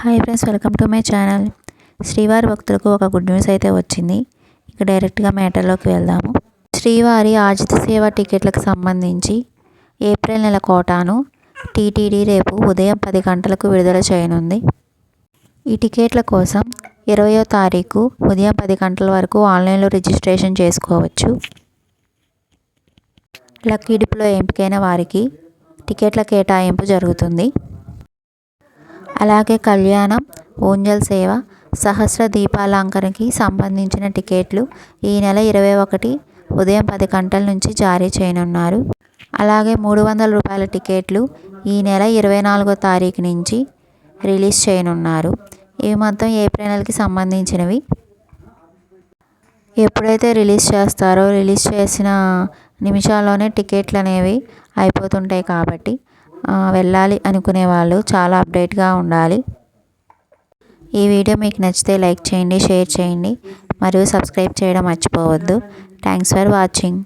Hi friends welcome to my channel. శ్రీవారి భక్తులకు ఒక గుడ్ న్యూస్ అయితే వచ్చింది. ఇక డైరెక్ట్గా మ్యాటర్లోకి వెళ్దాము. శ్రీవారి ఆజిత సేవ టికెట్లకు సంబంధించి ఏప్రిల్ నెల కోటాను టీటీడీ రేపు ఉదయం పది గంటలకు విడుదల చేయనుంది. ఈ టికెట్ల కోసం ఇరవయో తారీఖు ఉదయం పది గంటల వరకు ఆన్లైన్లో రిజిస్ట్రేషన్ చేసుకోవచ్చు. లక్కీ డిప్లో ఎంపికైన వారికి టికెట్ల కేటాయింపు జరుగుతుంది. అలాగే కళ్యాణం ఊంజల్ సేవ సహస్ర దీపాలంకరణకి సంబంధించిన టికెట్లు ఈ నెల ఇరవై ఒకటి ఉదయం పది గంటల నుంచి జారీ చేయనున్నారు. అలాగే మూడు వందల రూపాయల టికెట్లు ఈ నెల ఇరవై నాలుగో తారీఖు నుంచి రిలీజ్ చేయనున్నారు. ఇవి మొత్తం ఏప్రిల్ నెలకి సంబంధించినవి. ఎప్పుడైతే రిలీజ్ చేస్తారో రిలీజ్ చేసిన నిమిషాల్లోనే టికెట్లు అనేవి అయిపోతుంటాయి కాబట్టి వెళ్ళాలి అనుకునే వాళ్ళు చాలా అప్డేట్గా ఉండాలి. ఈ వీడియో మీకు నచ్చితే లైక్ చేయండి షేర్ చేయండి. మరియు సబ్స్క్రైబ్ చేయడం మర్చిపోవద్దు. Thanks for watching.